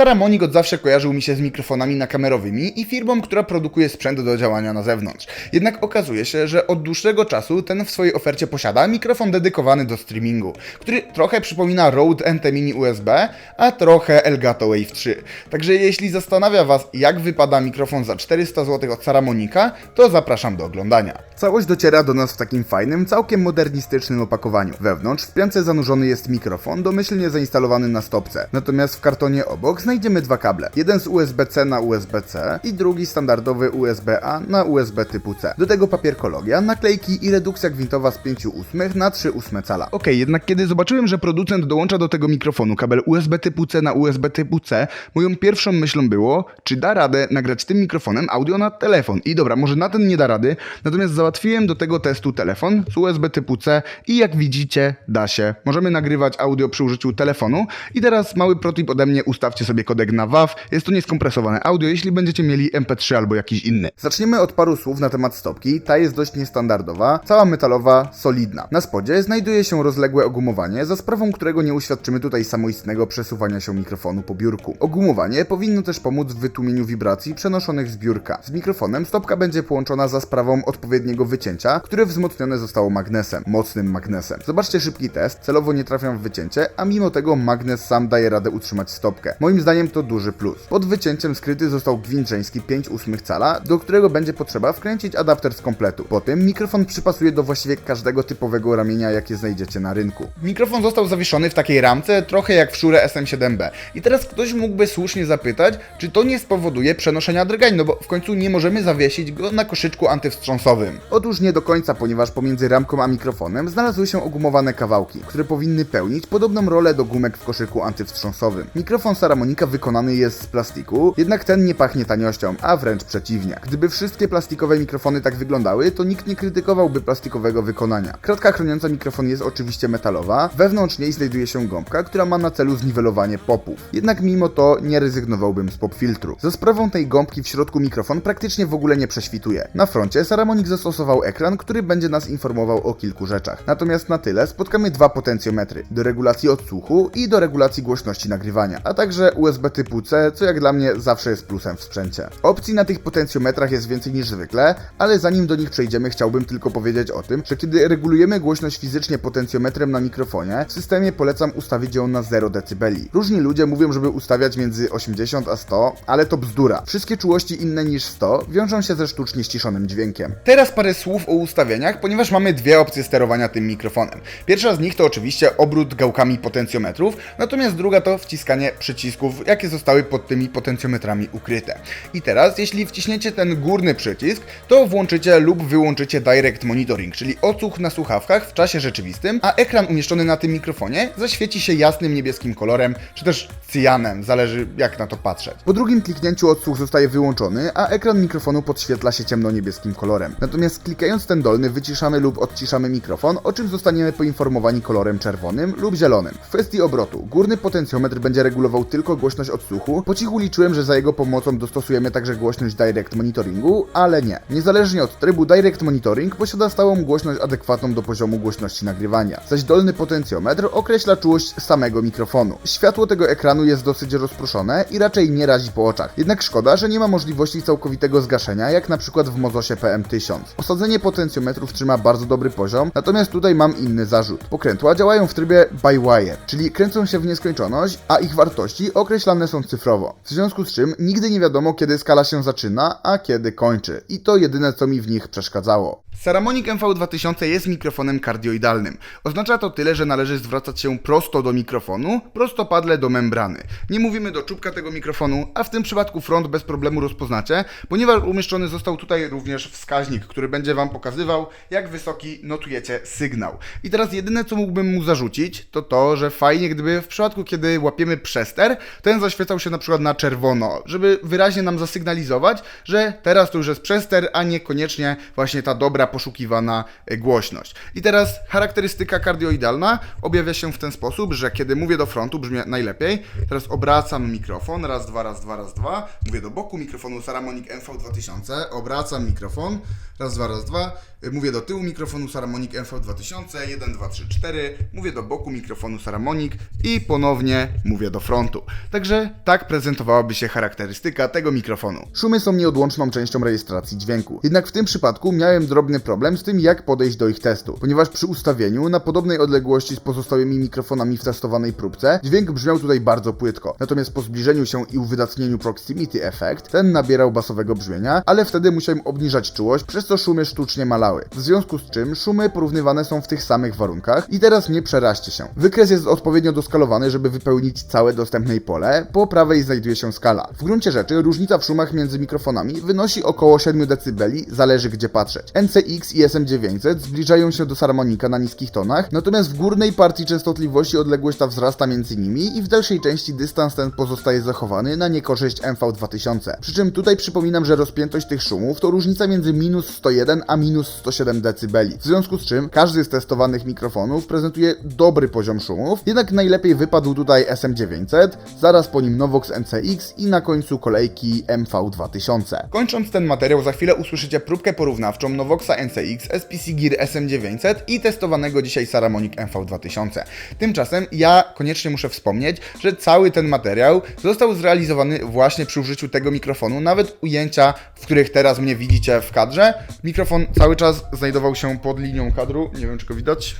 Saramonic od zawsze kojarzył mi się z mikrofonami nakamerowymi i firmą, która produkuje sprzęt do działania na zewnątrz. Jednak okazuje się, że od dłuższego czasu ten w swojej ofercie posiada mikrofon dedykowany do streamingu, który trochę przypomina Rode NT Mini USB, a trochę Elgato Wave 3. Także jeśli zastanawia Was, jak wypada mikrofon za 400 zł od Saramonika, to zapraszam do oglądania. Całość dociera do nas w takim fajnym, całkiem modernistycznym opakowaniu. Wewnątrz w piance zanurzony jest mikrofon, domyślnie zainstalowany na stopce. Natomiast w kartonie obok znajdziemy dwa kable. Jeden z USB-C na USB-C i drugi standardowy USB-A na USB typu C. Do tego papierkologia, naklejki i redukcja gwintowa z 5 ósmych na 3 ósme cala. Okej, jednak kiedy zobaczyłem, że producent dołącza do tego mikrofonu kabel USB typu C na USB typu C, moją pierwszą myślą było, czy da radę nagrać tym mikrofonem audio na telefon. I dobra, może na ten nie da rady, natomiast załatwiłem do tego testu telefon z USB typu C i jak widzicie, da się. Możemy nagrywać audio przy użyciu telefonu. I teraz mały protip ode mnie, ustawcie sobie kodek na WAV. Jest to nieskompresowane audio, jeśli będziecie mieli MP3 albo jakiś inny. Zaczniemy od paru słów na temat stopki. Ta jest dość niestandardowa, cała metalowa, solidna. Na spodzie znajduje się rozległe ogumowanie, za sprawą którego nie uświadczymy tutaj samoistnego przesuwania się mikrofonu po biurku. Ogumowanie powinno też pomóc w wytłumieniu wibracji przenoszonych z biurka. Z mikrofonem stopka będzie połączona za sprawą odpowiedniego wycięcia, które wzmocnione zostało magnesem, mocnym magnesem. Zobaczcie szybki test, celowo nie trafiam w wycięcie, a mimo tego magnes sam daje radę utrzymać stopkę. Moim zdaniem to duży plus. Pod wycięciem skryty został gwint żeński 5 ósmych cala, do którego będzie potrzeba wkręcić adapter z kompletu. Po tym mikrofon przypasuje do właściwie każdego typowego ramienia, jakie znajdziecie na rynku. Mikrofon został zawieszony w takiej ramce, trochę jak w Shure SM7B. I teraz ktoś mógłby słusznie zapytać, czy to nie spowoduje przenoszenia drgań, no bo w końcu nie możemy zawiesić go na koszyczku antywstrząsowym. Otóż nie do końca, ponieważ pomiędzy ramką a mikrofonem znalazły się ogumowane kawałki, które powinny pełnić podobną rolę do gumek w koszyku antywstrząsowym. Mikrofon Saramonika wykonany jest z plastiku, jednak ten nie pachnie taniością, a wręcz przeciwnie. Gdyby wszystkie plastikowe mikrofony tak wyglądały, to nikt nie krytykowałby plastikowego wykonania. Kratka chroniąca mikrofon jest oczywiście metalowa, wewnątrz niej znajduje się gąbka, która ma na celu zniwelowanie popów. Jednak mimo to nie rezygnowałbym z pop filtru. Za sprawą tej gąbki w środku mikrofon praktycznie w ogóle nie prześwituje. Na froncie Saramonic zastosował ekran, który będzie nas informował o kilku rzeczach. Natomiast na tyle spotkamy dwa potencjometry, do regulacji odsłuchu i do regulacji głośności nagrywania, a także USB typu C, co jak dla mnie zawsze jest plusem w sprzęcie. Opcji na tych potencjometrach jest więcej niż zwykle, ale zanim do nich przejdziemy, chciałbym tylko powiedzieć o tym, że kiedy regulujemy głośność fizycznie potencjometrem na mikrofonie, w systemie polecam ustawić ją na 0 dB. Różni ludzie mówią, żeby ustawiać między 80 a 100, ale to bzdura. Wszystkie czułości inne niż 100 wiążą się ze sztucznie ściszonym dźwiękiem. Teraz parę słów o ustawieniach, ponieważ mamy dwie opcje sterowania tym mikrofonem. Pierwsza z nich to oczywiście obrót gałkami potencjometrów, natomiast druga to wciskanie przycisków, jakie zostały pod tymi potencjometrami ukryte. I teraz, jeśli wciśniecie ten górny przycisk, to włączycie lub wyłączycie Direct Monitoring, czyli odsłuch na słuchawkach w czasie rzeczywistym, a ekran umieszczony na tym mikrofonie zaświeci się jasnym niebieskim kolorem, czy też cyjanem, zależy jak na to patrzeć. Po drugim kliknięciu odsłuch zostaje wyłączony, a ekran mikrofonu podświetla się ciemno-niebieskim kolorem. Natomiast klikając ten dolny wyciszamy lub odciszamy mikrofon, o czym zostaniemy poinformowani kolorem czerwonym lub zielonym. W kwestii obrotu, górny potencjometr będzie regulował tylko głośność odsłuchu. Po cichu liczyłem, że za jego pomocą dostosujemy także głośność Direct Monitoringu, ale nie. Niezależnie od trybu Direct Monitoring posiada stałą głośność adekwatną do poziomu głośności nagrywania, zaś dolny potencjometr określa czułość samego mikrofonu. Światło tego ekranu jest dosyć rozproszone i raczej nie razi po oczach. Jednak szkoda, że nie ma możliwości całkowitego zgaszenia, jak na przykład w Mozosie PM1000. Osadzenie potencjometrów trzyma bardzo dobry poziom, natomiast tutaj mam inny zarzut. Pokrętła działają w trybie by wire, czyli kręcą się w nieskończoność, a ich wartości określane są cyfrowo. W związku z czym nigdy nie wiadomo, kiedy skala się zaczyna, a kiedy kończy. I to jedyne, co mi w nich przeszkadzało. Saramonic MV2000 jest mikrofonem kardioidalnym. Oznacza to tyle, że należy zwracać się prosto do mikrofonu, prostopadle do membrany. Nie mówimy do czubka tego mikrofonu, a w tym przypadku front bez problemu rozpoznacie, ponieważ umieszczony został tutaj również wskaźnik, który będzie Wam pokazywał, jak wysoki notujecie sygnał. I teraz jedyne, co mógłbym mu zarzucić, to to, że fajnie gdyby w przypadku, kiedy łapiemy przester, ten zaświecał się na przykład na czerwono, żeby wyraźnie nam zasygnalizować, że teraz to już jest przester, a niekoniecznie właśnie ta dobra poszukiwana e, głośność. I teraz charakterystyka kardioidalna objawia się w ten sposób, że kiedy mówię do frontu, brzmi najlepiej. Teraz obracam mikrofon, raz, dwa, raz, dwa, raz, dwa. Mówię do boku mikrofonu Saramonic MV2000, obracam mikrofon, raz, dwa, raz, dwa. Y, Mówię do tyłu mikrofonu Saramonic MV2000, 1, 2, 3, 4. Mówię do boku mikrofonu Saramonic i ponownie mówię do frontu. Także tak prezentowałaby się charakterystyka tego mikrofonu. Szumy są nieodłączną częścią rejestracji dźwięku. Jednak w tym przypadku miałem drobny problem z tym, jak podejść do ich testu, ponieważ przy ustawieniu na podobnej odległości z pozostałymi mikrofonami w testowanej próbce, dźwięk brzmiał tutaj bardzo płytko. Natomiast po zbliżeniu się i uwydatnieniu proximity effect, ten nabierał basowego brzmienia, ale wtedy musiałem obniżać czułość, przez co szumy sztucznie malały. W związku z czym szumy porównywane są w tych samych warunkach i teraz nie przeraźcie się. Wykres jest odpowiednio doskalowany, żeby wypełnić całe dostępne pole, po prawej znajduje się skala. W gruncie rzeczy różnica w szumach między mikrofonami wynosi około 7 dB, zależy gdzie patrzeć. NCX i SM900 zbliżają się do Sarmonika na niskich tonach, natomiast w górnej partii częstotliwości odległość ta wzrasta między nimi i w dalszej części dystans ten pozostaje zachowany na niekorzyść MV2000. Przy czym tutaj przypominam, że rozpiętość tych szumów to różnica między minus 101 a minus 107 dB. W związku z czym każdy z testowanych mikrofonów prezentuje dobry poziom szumów, jednak najlepiej wypadł tutaj SM900, zaraz po nim Novox NCX i na końcu kolejki MV2000. Kończąc ten materiał, za chwilę usłyszycie próbkę porównawczą Novoxa NCX, SPC Gear SM900 i testowanego dzisiaj Saramonic MV2000. Tymczasem ja koniecznie muszę wspomnieć, że cały ten materiał został zrealizowany właśnie przy użyciu tego mikrofonu, nawet ujęcia, w których teraz mnie widzicie w kadrze. Mikrofon cały czas znajdował się pod linią kadru, nie wiem czy go widać.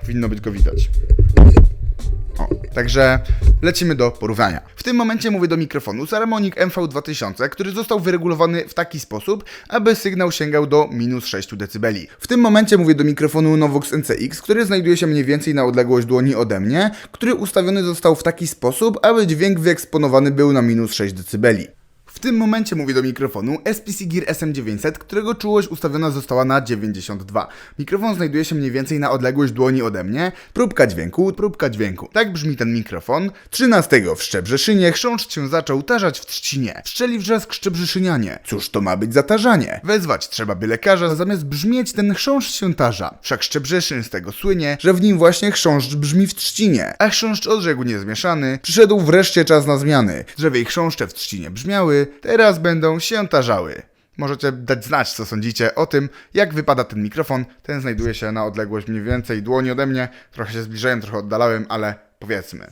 Powinno być go widać. Także lecimy do porównania. W tym momencie mówię do mikrofonu Saramonic MV2000, który został wyregulowany w taki sposób, aby sygnał sięgał do minus 6 dB. W tym momencie mówię do mikrofonu Novox NCX, który znajduje się mniej więcej na odległość dłoni ode mnie, który ustawiony został w taki sposób, aby dźwięk wyeksponowany był na minus 6 dB. W tym momencie mówię do mikrofonu SPC Gear SM900, którego czułość ustawiona została na 92. Mikrofon znajduje się mniej więcej na odległość dłoni ode mnie. Próbka dźwięku, próbka dźwięku. Tak brzmi ten mikrofon. 13 w Szczebrzeszynie chrząszcz się zaczął tarzać w trzcinie. Wszczeli wrzask Szczebrzeszynianie. Cóż to ma być za tarzanie? Wezwać trzeba by lekarza, zamiast brzmieć ten chrząszcz się tarza. Wszak Szczebrzeszyn z tego słynie, że w nim właśnie chrząszcz brzmi w trzcinie. A chrząszcz odrzekł niezmieszany. Przyszedł wreszcie czas na zmiany. Drzewie i chrząszcze w trzcinie brzmiały, teraz będą się tarzały. Możecie dać znać, co sądzicie o tym, jak wypada ten mikrofon. Ten znajduje się na odległość mniej więcej dłoni ode mnie. Trochę się zbliżałem, trochę oddalałem, ale powiedzmy.